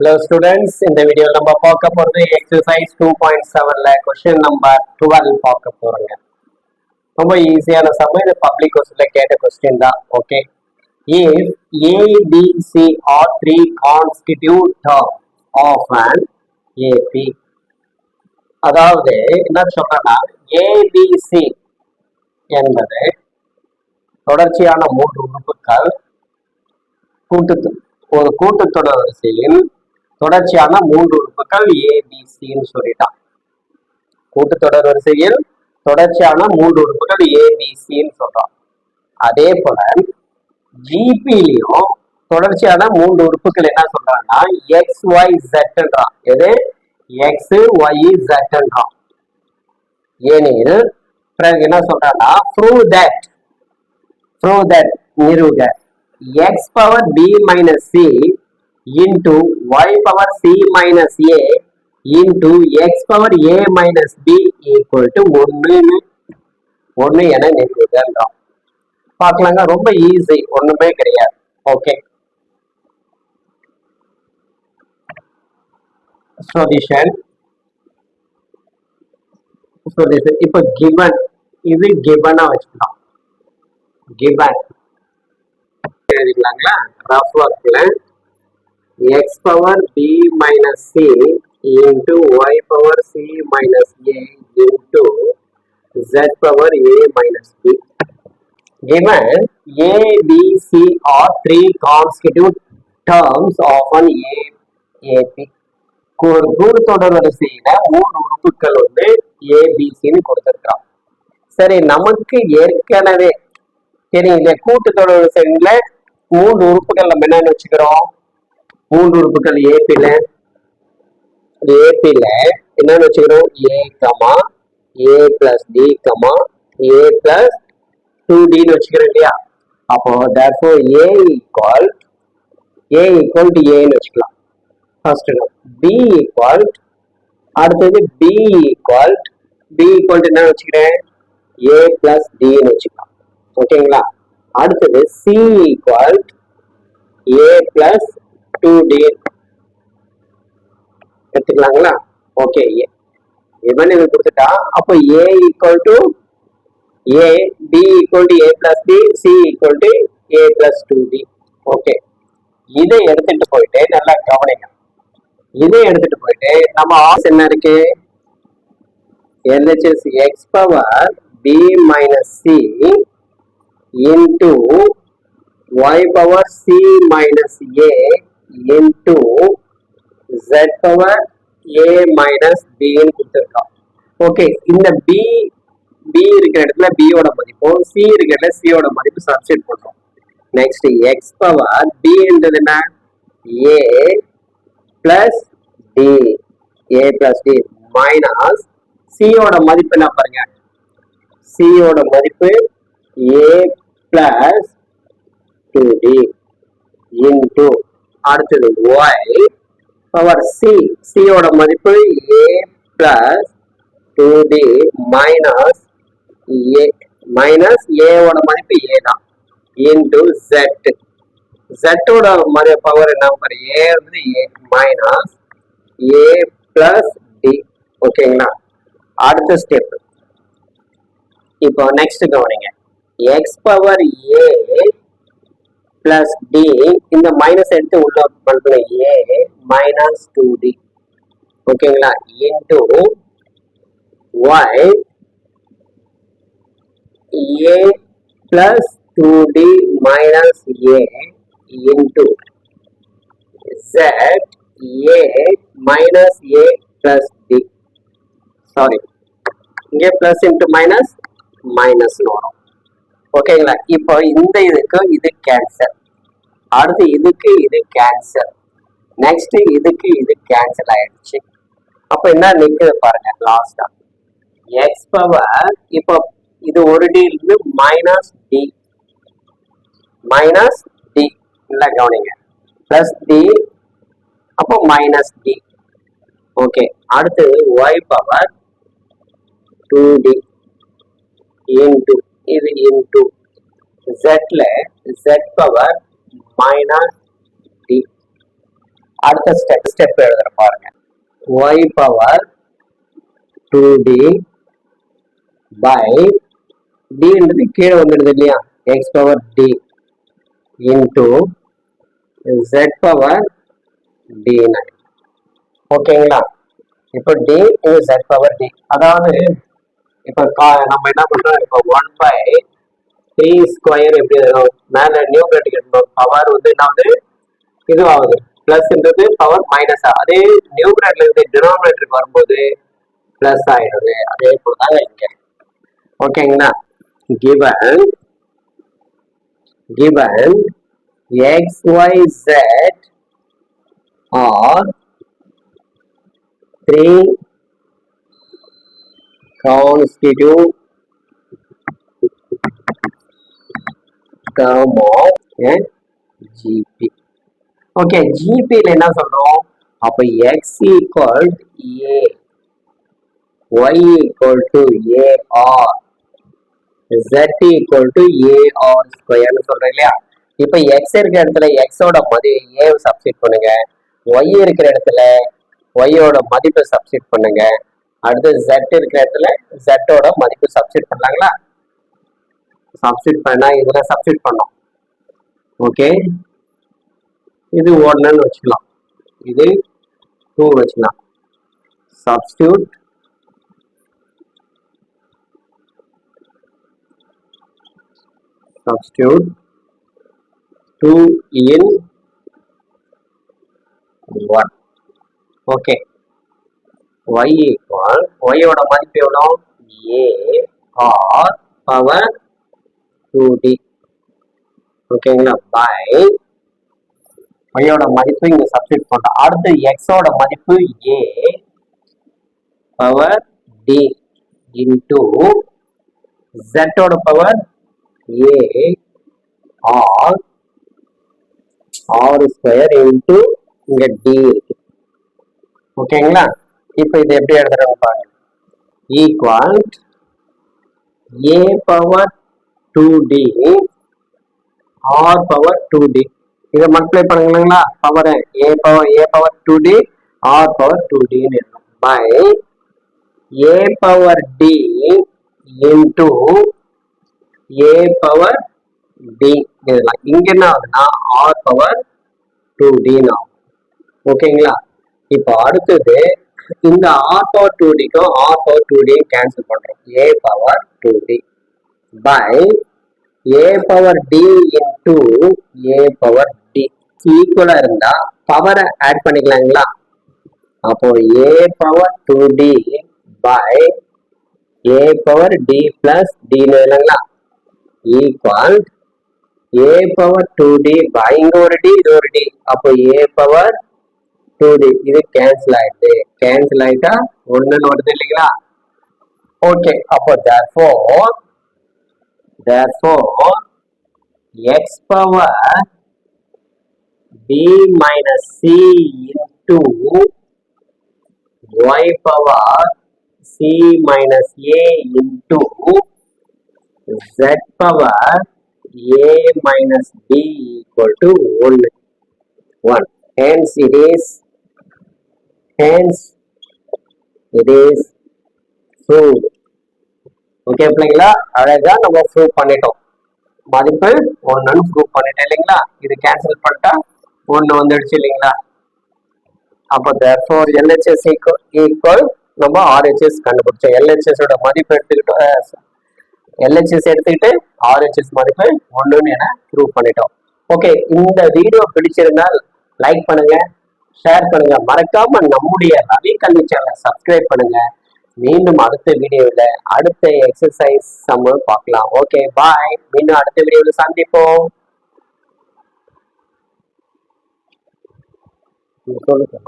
Hello students இந்த video நம்ம பார்க்க போகிறது எக்ஸசைஸ் டூ பாயிண்ட் செவனில் கொஸ்டின் நம்பர் டுவெல் பார்க்க போகிறோங்க ரொம்ப ஈஸியான சமயம். இது பப்ளிக் கொஸ்டினில் கேட்ட கொஸ்டின் தான். Okay A A B C are three constitute term of and AP அதாவது என்ன சொல்றேன்னா ஏபிசி என்பது தொடர்ச்சியான மூன்று உறுப்புகள். கூட்டு ஒரு கூட்டுத்தொடர் வரிசையில் தொடர்ச்சியான மூன்று உறுப்புகள் ஏபிசின்னு சொல்லிட்டான். கூட்டுத்தொடர் வரிசையில் தொடர்ச்சியான மூன்று உறுப்புகள் ஏபிசின்னு சொல்றான். அதே போல ஜிபிலையும் தொடர்ச்சியான மூன்று உறுப்புகள் என்ன சொல்றாங்கன்னா எக்ஸ் ஒய் ஜெட்ன்றான் எது? எக்ஸ் ஒய் ஜெட்ன்றான் ஏனெனில் பிறகு என்ன சொல்றான்னா prove that prove that நிறுவுக. X power B minus C into y power c minus a into x power a minus b equal to ஒன்றுன்னு ஒன்று என நிறுவுதன்றோம் பார்க்கலாங்க. ரொம்ப ஈஸி ஒண்ணுமே கிடையாது. ஓகே சொல்யூஷன் சொல்யூஷன் இப்போ கிவன் இது கிவனா வச்சுக்கலாம். கிவன் எழுதிக்கலாங்களா? ரஃப் ஒர்க்ல X power B minus C into Y power C minus A into Z power A minus B given A, B, C are three constitute terms of an A, AP. ஒரு கூட்டுத்தொடர் வரிசையில மூணு உறுப்புகள் வந்து ஏபிசின்னு கொடுத்திருக்கான் சரி நமக்கு ஏற்கனவே சரி இந்த கூட்டுத்தொடர் வரிசையில மூணு உறுப்புகள் நம்ம என்னன்னு வச்சுக்கிறோம் மூன்று உறுப்புகள் ஏபில ஏபில என்னன்னு வச்சுக்கிறோம்? A comma. A plus D comma. A plus two டின்னு வச்சுக்கிறோம் இல்லையா? அப்போ therefore A equal A equal to ஏன்னு வச்சுக்கலாம். ஃபர்ஸ்ட் பி ஈக்குவல் அடுத்தது பி ஈக்குவல் பி ஈக்குவல் என்ன வச்சுக்கிறேன்? ஏ பிளஸ் டின்னு வச்சுக்கலாம். ஓகேங்களா அடுத்தது C equal A plus two D எடுத்துக்கலாங்களா? Okay இவன் இது கொடுத்துட்டா அப்போ A equal to A B equal to A plus B C equal to A plus two B okay இதை எடுத்துட்டு போயிட்டு நல்லா கவனிங்க. இதை எடுத்துட்டு போயிட்டு நம்ம ஆஸ் என்ன இருக்கு? LHS X power B minus C into Y power C minus A into Z power A minus பின்னு கொடுத்துருக்கோம் ஓகே இந்த பி பி இருக்கிற இடத்துல பியோட யோட மதிப்பும் சி இருக்கிற இடத்துல c மதிப்பு சப்ஸ்டிட் பண்ணுறோம் நெக்ஸ்ட் எக்ஸ் பவர் b என்றது என்ன? A plus D A plus D minus சியோட மதிப்பு என்ன பாருங்க? சியோட மதிப்பு A plus two D into அடுத்தது y பவர் சி சி யோட மதிப்பு a plus two D minus A minus ஏவோட மதிப்பு ஏ தான் இன்டு ஜெட் ஜெட்டோட மதி பவர் என்ன பாரு ஏ வந்து A minus A plus D ஓகேங்களா அடுத்த ஸ்டெப் இப்போ நெக்ஸ்ட் கவனிங்க X power A plus D இந்த மைனஸ் எடுத்து உள்ள பண்ணுற ஏ மைனஸ் டூ டி ஓகேங்களா into Y a plus 2d minus a into z a minus a plus d. Sorry இங்கே பிளஸ் இன்ட்டு மைனஸ் மைனஸ் வரும். ஓகேங்களா இப்போ இந்த இதுக்கு இது கேன்சர் அடுத்து இதுக்கு இது கேன்சர் நெக்ஸ்ட் இதுக்கு இது கேன்சல் ஆயிடுச்சு. அப்போ என்ன நிற்குது பாருங்க லாஸ்டா எக்ஸ் பவர் இப்போ இது ஒரு டி இருந்து மைனஸ் டி மைனஸ் டி இல்லை கவனிங்க. பிளஸ் டி அப்போ மைனஸ் டி ஓகே அடுத்து Y power two D into இது இன்டு ஜெட்ல ஜெட் பவர் மைனஸ் டி அடுத்த ஸ்டெப் ஸ்டெப் எழுதுற பாருங்க Y power two D by டின்றது கீழே வந்துடுது இல்லையா X power D into Z power D nine ஓகேங்களா இப்போ டி இது ஜெட் பவர் டி அதாவது இப்போ நம்ம என்ன பண்றோம்? இப்போ ஒன் பை த்ரீ ஸ்கொயர் எப்படி எழுதணும் மேல நியூ பிரெட் எடுக்கணும் பவர் வந்து என்ன ஆகுது இது ஆகுது பிளஸ்ன்றது பவர் மைனஸ் அதே நியூ பிரெட்ல இருந்து டினாமினேட்டருக்கு வரும்போது பிளஸ் ஆயிடுது. அதே போல தான் இங்க ஓகேங்களா given given x y z are three constitute term of a GP. Okay ஜிபியில் என்ன சொல்றோம்? அப்ப X equal A Y equal to A R z equal to ar ஸ்கொயர்னு சொல்றேன் இல்லையா? இப்போ x இருக்கிற இடத்துல x ஓட மதி a சப்ஸ்டிட் பண்ணுங்க. Y இருக்கிற இடத்துல y ஓட மதிப்பை சப்ஸ்டிட் பண்ணுங்க. அடுத்து ஜெட் இருக்கிற இடத்துல ஜெட்டோட மதிப்பு சப்ஸ்டிட் பண்ணலாங்களா? சப்ஸ்டிட் பண்ணால் இதில் சப்ஸ்டிட் பண்ணோம். ஓகே இது ஒன்றுன்னு வச்சுக்கலாம். இது டூ வச்சுக்கலாம். Substitute substitute. 2 in 1 okay y equal y ஓட மதிப்பு எவ்வளோ a r power 2d ஓகேங்களா பை y ஓட மதிப்பு இங்க சப்ஸ்டிட் பண்றோம் அடுத்து x ஓட மதிப்பு a power d into z ஓட power A R R square into இங்க டி இருக்கு. ஓகேங்களா இப்போ இது எப்படி எழுதுறோம் பாருங்க. Equal A power two D R power two D இதை மல்டிப்ளை பண்ணுங்களா power A power A power two D R power two tin by A power D into A power D இதெல்லாம் இங்க என்ன ஆகுதுன்னா ஆர் பவர் டூ டின்னு ஆகும். ஓகேங்களா இப்போ அடுத்தது இந்த ஆர் டூ டிக்கும் ஆர் டூ டியும் கேன்சல் பண்றோம். A power two D by A power D into A power D ஈக்குவலா இருந்தா பவரை ஆட் பண்ணிக்கலாங்களா? அப்போ A power two D by A power D plus டின்னு இல்லைங்களா equal A power two D இங்க ஒரு டி இது ஒரு டி அப்போ ஏ பவர் டூ டி இது கேன்சல் ஆயிடுது கேன்சல் ஆயிட்டா ஒண்ணுன்னு வருது இல்லைங்களா ஓகே அப்போ therefore therefore x power b minus c into y power c minus a into z power a minus b equal to 1 1 hence it is hence it is proved okay பிள்ளைங்களா அழகா நம்ம prove பண்ணிட்டோம். மதிப்பு ஒன்றுன்னு prove பண்ணிட்டேன் இல்லைங்களா? இது cancel பண்ணிட்டா ஒன்று வந்துடுச்சு இல்லைங்களா? அப்போ தேர்ஃபோர் எல்ஹெச்எஸ் ஈக்குவல் நம்ம ஆர்ஹெச்எஸ் கண்டுபிடிச்சோம். எல்ஹெச்எஸோட மதிப்பு எடுத்துக்கிட்டோம் எல்ஹெச்எஸ் எடுத்துக்கிட்டு ஆர்ஹெச்எஸ் மதிப்பு ஒன்றுன்னு என ப்ரூவ் பண்ணிட்டோம். ஓகே இந்த வீடியோ பிடிச்சிருந்தால் லைக் பண்ணுங்க. ஷேர் பண்ணுங்க. மறக்காம நம்முடைய ரவி கல்வி சேனலை சப்ஸ்கிரைப் பண்ணுங்க. மீண்டும் அடுத்த வீடியோவில் அடுத்த எக்ஸசைஸ் சம்ம பார்க்கலாம். ஓகே பாய் மீண்டும் அடுத்த வீடியோவில் சந்திப்போம். சொல்லுங்க.